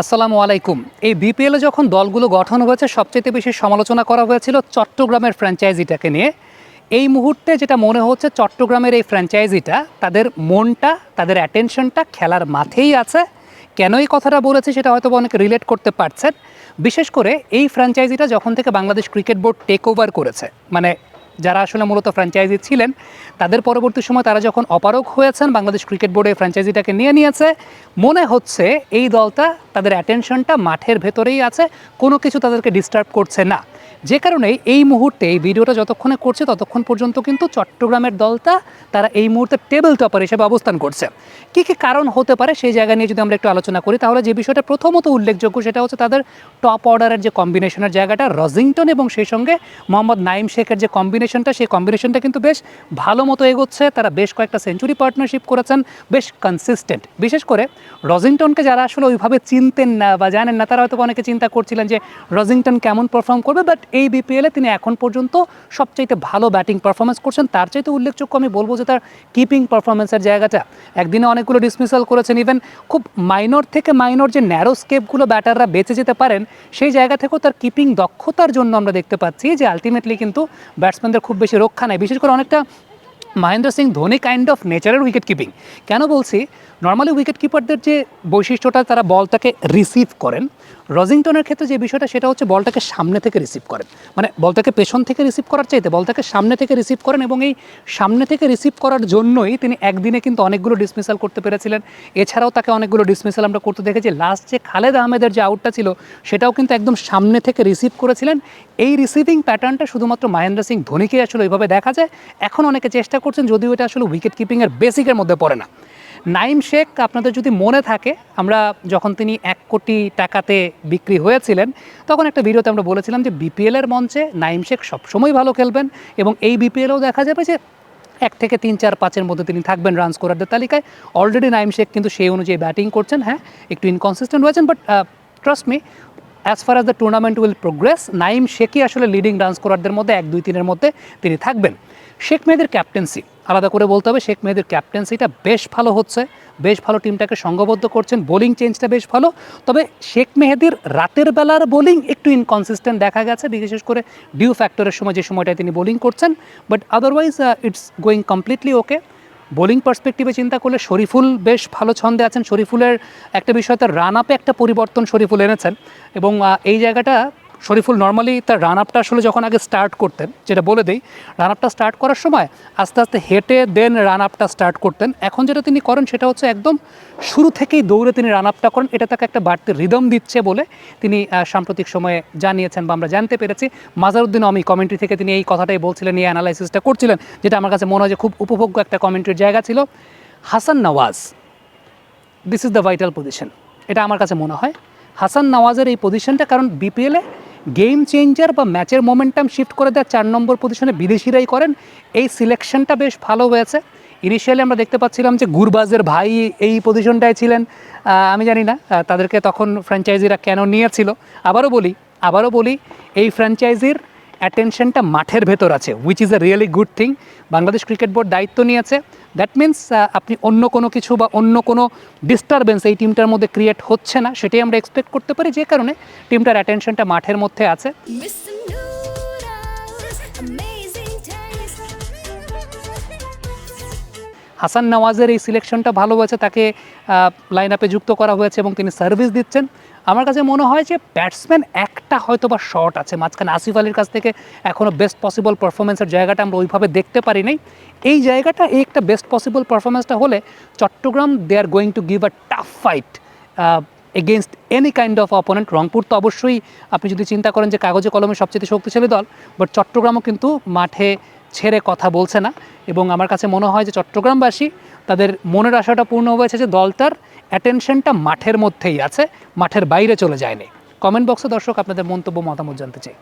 আসসালামু আলাইকুম। এই বিপিএলে যখন দলগুলো গঠন হয়েছে সবচেয়ে বেশি সমালোচনা করা হয়েছিল চট্টগ্রামের ফ্র্যাঞ্চাইজিটাকে নিয়ে। এই মুহূর্তে যেটা মনে হচ্ছে, চট্টগ্রামের এই ফ্র্যাঞ্চাইজিটা তাদের মনটা, তাদের অ্যাটেনশনটা খেলার মাঠেই আছে। কেন এই কথাটা বলেছে সেটা হয়তো অনেকে রিলেট করতে পারছেন। বিশেষ করে এই ফ্র্যাঞ্চাইজিটা যখন থেকে Bangladesh cricket board take over করেছে মানে যারা আসলে মূলত ফ্র্যাঞ্চাইজি ছিলেন, তাদের পরবর্তী সময় তারা যখন অপারক হয়েছেন, বাংলাদেশ ক্রিকেট বোর্ডে ফ্র্যাঞ্চাইজিটাকে নিয়ে নিয়েছে, মনে হচ্ছে এই দলটা তাদের অ্যাটেনশনটা মাঠের ভেতরেই আছে, কোনো কিছু তাদেরকে ডিস্টার্ব করছে না। যে কারণে এই মুহূর্তে এই ভিডিওটা যতক্ষণে করছে ততক্ষণ পর্যন্ত কিন্তু চট্টগ্রামের দলটা তারা এই মুহূর্তে টেবিল টপার হিসেবে অবস্থান করছে। কী কী কারণ হতে পারে সেই জায়গা নিয়ে যদি আমরা একটু আলোচনা করি, তাহলে যে বিষয়টা প্রথমত উল্লেখযোগ্য সেটা হচ্ছে তাদের টপ অর্ডারের যে কম্বিনেশনের জায়গাটা রজিংটন এবং সেই সঙ্গে মোহাম্মদ নাইম শেখের যে কম্বিনেশনটা সেই কম্বিনেশনটা কিন্তু বেশ ভালো মতো এগোচ্ছে। তারা বেশ কয়েকটা সেঞ্চুরি পার্টনারশিপ করেছেন, বেশ কনসিস্টেন্ট বিশেষ করে রজিংটনকে যারা আসলে ওইভাবে চিনতেন না বা জানেন না, তারা হয়তো অনেকে চিন্তা করছিলেন যে রজিংটন কেমন পারফর্ম করবে বাট এই বিপিএলে তিনি এখন পর্যন্ত সবচাইতে ভালো ব্যাটিং পারফরমেন্স করছেন। তার চাইতে উল্লেখযোগ্য আমি বলব যে তার কিপিং পারফরমেন্সের জায়গাটা। একদিনে অনেকগুলো ডিসমিসাল করেছেন ইভেন খুব মাইনর থেকে মাইনর যে ন্যারো স্কেপগুলো ব্যাটাররা বেঁচে যেতে পারেন, সেই জায়গা থেকেও তার কিপিং দক্ষতার জন্য আমরা দেখতে পাচ্ছি যে আলটিমেটলি কিন্তু ব্যাটসম্যানদের খুব বেশি রক্ষা নেয় বিশেষ করে অনেকটা মহেন্দ্র সিং ধোনি কাইন্ড অফ নেচারের উইকেট কিপিং কেন বলছি? নর্মালি উইকেট কিপারদের যে বৈশিষ্ট্যটা, তারা বলটাকে রিসিভ করেন। রজিংটনের ক্ষেত্রে যে বিষয়টা, সেটা হচ্ছে বলটাকে সামনে থেকে রিসিভ করেন। মানে বলটাকে পেছন থেকে রিসিভ করার চাইতে বলটাকে সামনে থেকে রিসিভ করেন এবং এই সামনে থেকে রিসিভ করার জন্যই তিনি একদিনে কিন্তু অনেকগুলো ডিসমিসাল করতে পেরেছিলেন। এছাড়াও তাকে অনেকগুলো ডিসমিসাল আমরা করতে দেখেছি। লাস্ট যে খালেদ আহমেদের যে আউটটা ছিল, সেটাও কিন্তু একদম সামনে থেকে রিসিভ করেছিলেন। এই রিসিভিং প্যাটার্নটা শুধুমাত্র মহেন্দ্র সিং ধোনিকে আসলে ওইভাবে দেখা যায়। এখন অনেকে চেষ্টা করছেন, যদিও এটা আসলে উইকেট কিপিংয়ের বেসিকের মধ্যে পড়ে না। নাইম শেখ আপনাদের যদি মনে থাকে, আমরা যখন তিনি এক কোটি টাকাতে বিক্রি হয়েছিলেন, তখন একটা ভিডিওতে আমরা বলেছিলাম যে বিপিএলের মঞ্চে নাইম শেখ সবসময় ভালো খেলবেন এবং এই বিপিএলেও দেখা যাবে যে এক থেকে তিন, চার পাঁচের মধ্যে তিনি থাকবেন রান স্কোরারদের তালিকায়। অলরেডি নাইম শেখ কিন্তু সেই অনুযায়ী ব্যাটিং করছেন হ্যাঁ একটু ইনকনসিস্টেন্ট হয়েছেন but trust me as far as the tournament will progress Naim শেখই আসলে লিডিং রান স্কোরারদের মধ্যে এক, দুই, তিনের মধ্যে তিনি থাকবেন। শেখ মেয়েদের ক্যাপ্টেন্সি আলাদা করে বলতে হবে, শেখ মেহেদের ক্যাপ্টেন্সিটা বেশ ভালো হচ্ছে, বেশ ভালো টিমটাকে সংঘবদ্ধ করছেন বোলিং চেঞ্জটা বেশ ভালো। তবে শেখ মেহেদির রাতের বেলার বোলিং একটু ইনকনসিস্টেন্ট দেখা গেছে, বিশেষ করে ডিউ ফ্যাক্টরের সময় যে সময়টায় তিনি বোলিং করছেন। But otherwise it's going completely okay bowling পার্সপেক্টিভে চিন্তা করলে শরীফুল বেশ ভালো ছন্দে আছেন। শরীফুলের একটা বিষয়, তার রান আপে একটা পরিবর্তন শরীফুল এনেছেন। এবং এই জায়গাটা শরীফুল নর্মালি তার রান আপটা আসলে যখন আগে স্টার্ট করতেন, যেটা বলে দিই রান আপটা স্টার্ট করার সময় আস্তে আস্তে হেঁটে দেন রান আপটা স্টার্ট করতেন। এখন যেটা তিনি করেন সেটা হচ্ছে একদম শুরু থেকেই দৌড়ে তিনি রান আপটা করেন। এটা তাকে একটা বাড়তি রিদম দিচ্ছে বলে তিনি সাম্প্রতিক সময়ে জানিয়েছেন বা আমরা জানতে পেরেছি। মাজারুদ্দিন অমি কমেন্ট্রি থেকে তিনি এই কথাটাই বলছিলেন, এই অ্যানালাইসিসটা করছিলেন, যেটা আমার কাছে মনে হয় যে খুব উপভোগ্য একটা কমেন্ট্রির জায়গা ছিল। Hasan Nawaz this is the vital position এটা আমার কাছে মনে হয়। হাসান নওয়াজের এই পজিশনটা কারণ বিপিএলে গেম চেঞ্জার বা ম্যাচের মোমেন্টাম শিফট করে দেয় চার নম্বর পজিশনে বিদেশিরাই করেন। এই সিলেকশনটা বেশ ভালো হয়েছে। ইনিশিয়ালি আমরা দেখতে পাচ্ছিলাম যে গুরবাজের ভাই এই পজিশনটায় ছিলেন। আমি জানি না তাদেরকে তখন ফ্র্যাঞ্চাইজিরা কেন নিয়েছিল। আবারও বলি আবারও বলি, এই ফ্র্যাঞ্চাইজির অ্যাটেনশনটা মাঠের ভেতর আছে which is a really good thing Bangladesh cricket board দায়িত্ব নিয়েছে। দ্যাট মিন্স আপনি অন্য কোনো কিছু বা অন্য কোনো ডিস্টারবেন্স এই টিমটার মধ্যে ক্রিয়েট হচ্ছে না, সেটাই আমরা এক্সপেক্ট করতে পারি। যে কারণে টিমটার অ্যাটেনশনটা মাঠের মধ্যে আছে। হাসান নওয়াজের এই সিলেকশনটা ভালো হয়েছে তাকে লাইন আপে যুক্ত করা হয়েছে এবং তিনি সার্ভিস দিচ্ছেন। আমার কাছে মনে হয় যে ব্যাটসম্যান একটা হয়তো বা শর্ট আছে, মাঝখানে আসিফ আলীর কাছ থেকে এখনও বেস্ট পসিবল পারফরমেন্সের জায়গাটা আমরা ওইভাবে দেখতে পারি নাই এই জায়গাটা, এই একটা বেস্ট পসিবল পারফরমেন্সটা হলে Chattogram they are going to give a tough fight against any kind of opponent Rangpur তো অবশ্যই, আপনি যদি চিন্তা করেন যে কাগজে কলমে সবচেয়ে শক্তিশালী দল বাট চট্টগ্রামও কিন্তু মাঠে ছেড়ে কথা বলছে না। এবং আমার কাছে মনে হয় যে চট্টগ্রামবাসী তাদের মনের আশাটা পূর্ণ হয়েছে যে দলটার অ্যাটেনশনটা মাঠের মধ্যেই আছে, মাঠের বাইরে চলে যায়নি। কমেন্ট বক্সে দর্শক আপনাদের মন্তব্য, মতামত জানতে চাই।